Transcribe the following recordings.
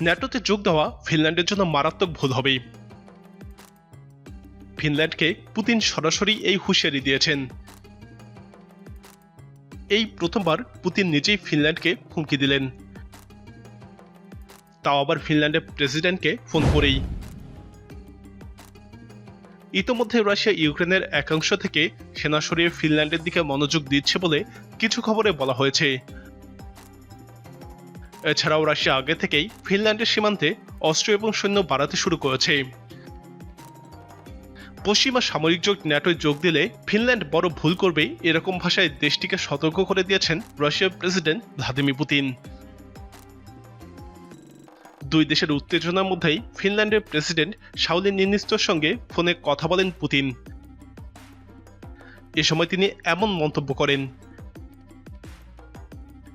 ন্যাটোতে যোগ দেওয়া ফিনল্যান্ডের জন্য মারাত্মক ভুল হবে ফিনল্যান্ডকে পুতিন সরাসরি এই হুঁশিয়ারি দিয়েছেন। এই প্রথমবার পুতিন নিজেই ফিনল্যান্ডকে হুমকি দিলেন। তাও আবার ফিনল্যান্ডের প্রেসিডেন্টকে ফোন করেই। ইতোমধ্যে রাশিয়া ইউক্রেনের একাংশ থেকে সেনা সরিয়ে ফিনল্যান্ডের দিকে মনোযোগ দিচ্ছে বলে কিছু খবরে বলা হয়েছে। এছাড়াও রাশিয়া আগে থেকেই ফিনল্যান্ডের সীমান্তে অস্ত্র এবং সৈন্য বাড়াতে শুরু করেছে। পশ্চিমা সামরিক জোট ন্যাটোয় যোগ দিলে ফিনল্যান্ড বড় ভুল করবে এরকম ভাষায় দেশটিকে সতর্ক করে দিয়েছেন রাশিয়ার প্রেসিডেন্ট ভ্লাদিমির পুতিন। দুই দেশের উত্তেজনার মধ্যেই ফিনল্যান্ডের প্রেসিডেন্ট শাউলি নিনিস্তর সঙ্গে ফোনে কথা বলেন পুতিন। এ সময় তিনি এমন মন্তব্য করেন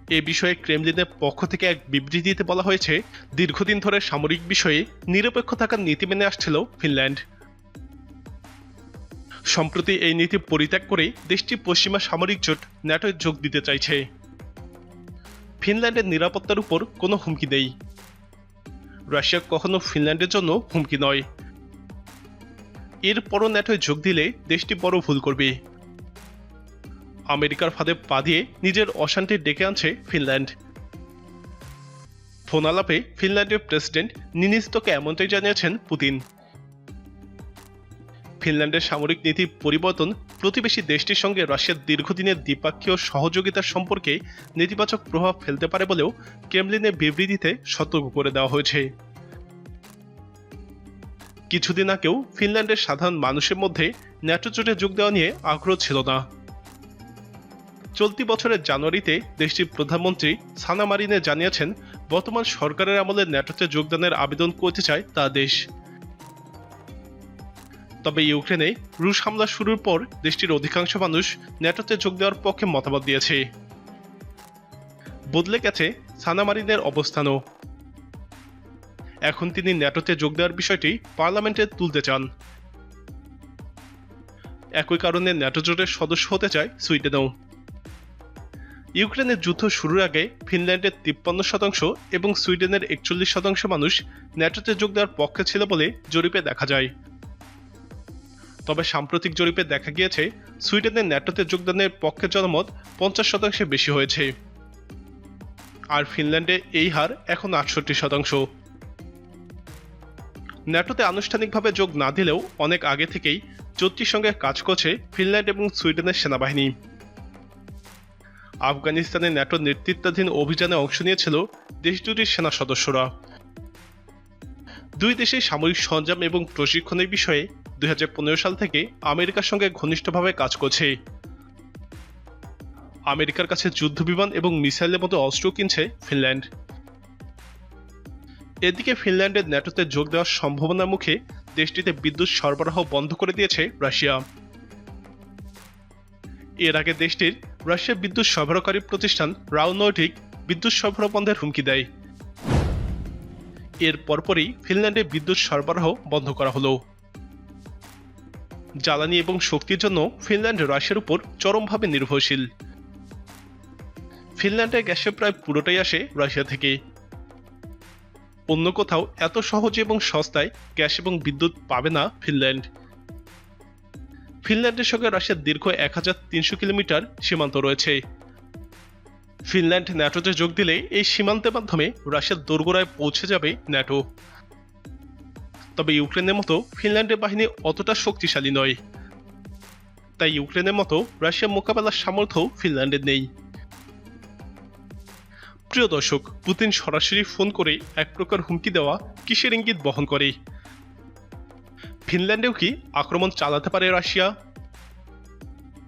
এ বিষয়ে ক্রেমলিনের পক্ষ থেকে এক বিবৃতিতে বলা হয়েছে, দীর্ঘদিন ধরে সামরিক বিষয়ে নিরপেক্ষ থাকার নীতি মেনে আসছিল ফিনল্যান্ড। সম্প্রতি এই নীতি পরিত্যাগ করে দেশটি পশ্চিমা সামরিক জোট ন্যাটোয় যোগ দিতে চাইছে। ফিনল্যান্ডের নিরাপত্তার উপর কোনো হুমকি নেই। রাশিয়া কখনো ফিনল্যান্ডের জন্য হুমকি নয়। এরপরও ন্যাটোয় যোগ দিলে দেশটি বড় ভুল করবে। আমেরিকার ফাঁদে পা দিয়ে নিজের অশান্তি ডেকে আনছে ফিনল্যান্ড। ফোন আলাপে ফিনল্যান্ডের প্রেসিডেন্ট নিনিস্তকে এমনটাই জানিয়েছেন পুতিন। ফিনল্যান্ডের সামরিক নীতি পরিবর্তন প্রতিবেশী দেশটির সঙ্গে রাশিয়ার দীর্ঘদিনের দ্বিপাক্ষীয় সহযোগিতার সম্পর্কে নেতিবাচক প্রভাব ফেলতে পারে বলেও ক্রেমলিনের বিবৃতিতে সতর্ক করে দেওয়া হয়েছে। কিছুদিন আগেও ফিনল্যান্ডের সাধারণ মানুষের মধ্যে ন্যাটো জোটে যোগ দেওয়া নিয়ে আগ্রহ ছিল না। চলতি বছরের জানুয়ারিতে দেশটির প্রধানমন্ত্রী সানা মারিনে জানিয়েছেন, বর্তমান সরকারের আমলে ন্যাটোতে যোগদানের আবেদন করতে চায় তা দেশ। তবে ইউক্রেনে রুশ হামলা শুরুর পর দেশটির অধিকাংশ মানুষ ন্যাটোতে যোগ দেওয়ার পক্ষে মতামত দিয়েছে। বদলে গেছে সানামারিনের অবস্থানও। এখন তিনি ন্যাটোতে যোগ দেওয়ার বিষয়টি পার্লামেন্টে তুলতে চান। একই কারণে ন্যাটো জোটের সদস্য হতে চায় সুইডেনও। ইউক্রেনের যুদ্ধ শুরুর আগে ফিনল্যান্ডের তিপ্পান্ন শতাংশ এবং সুইডেনের একচল্লিশ শতাংশ মানুষ ন্যাটোতে যোগ দেওয়ার পক্ষে ছিল বলে জরিপে দেখা যায়। তবে সাম্প্রতিক জরিপে দেখা গিয়েছে সুইডেনের ন্যাটোতে যোগদানের পক্ষে জনমত পঞ্চাশ শতাংশে বেশি হয়েছে। আর ফিনল্যান্ডে এই হার এখন আটষট্টি শতাংশ। ন্যাটোতে আনুষ্ঠানিকভাবে যোগ না দিলেও অনেক আগে থেকেই জোটটির সঙ্গে কাজ করছে ফিনল্যান্ড এবং সুইডেনের সেনাবাহিনী। আফগানিস্তানে ন্যাটো নেতৃত্বাধীন অভিযানে অংশ নিয়েছিল দেশ দুটির সেনা সদস্যরা। দুই দেশের সামরিক সরঞ্জাম এবং প্রশিক্ষণের বিষয়ে দুই হাজার পনেরো সাল থেকে আমেরিকার সঙ্গে ঘনিষ্ঠভাবে কাজ করছে। আমেরিকার কাছে যুদ্ধ বিমান এবং মিসাইলের মতো অস্ত্র কিনছে ফিনল্যান্ড। এদিকে ফিনল্যান্ডের ন্যাটোতে যোগ দেওয়ার সম্ভাবনার মুখে দেশটিতে বিদ্যুৎ সরবরাহ বন্ধ করে দিয়েছে রাশিয়া। এর আগে দেশটির রাশিয়া বিদ্যুৎ সরবরাহকারী প্রতিষ্ঠান রাউনটিক বিদ্যুৎ সরবরাহ বন্ধের হুমকি দেয়। এর পরপরই ফিনল্যান্ডে বিদ্যুৎ সরবরাহ বন্ধ করা হলো। জ্বালানি এবং শক্তির জন্য ফিনল্যান্ড রাশিয়ার উপর চরমভাবে নির্ভরশীল। ফিনল্যান্ডে গ্যাসের প্রায় পুরোটাই আসে রাশিয়া থেকে। অন্য কোথাও এত সহজে এবং সস্তায় গ্যাস এবং বিদ্যুৎ পাবে না ফিনল্যান্ড। ফিনল্যান্ডের সঙ্গে রাশিয়ার দীর্ঘ এক হাজার তিনশো কিলোমিটার সীমান্ত রয়েছে। ফিনল্যান্ড ন্যাটোতে যোগ দিলে এই সীমান্তের মাধ্যমে রাশিয়ার দোরগোড়ায় পৌঁছে যাবে ন্যাটো। তবে ইউক্রেনের মতো ফিনল্যান্ডের বাহিনী অতটা শক্তিশালী নয়। তাই ইউক্রেনের মতো রাশিয়া মোকাবেলার সামর্থ্য ফিনল্যান্ডের নেই। প্রিয় দর্শক, পুতিন সরাসরি ফোন করে এক প্রকার হুমকি দেওয়া কিসের ইঙ্গিত বহন করে? ফিনল্যান্ডেও কি আক্রমণ চালাতে পারে রাশিয়া?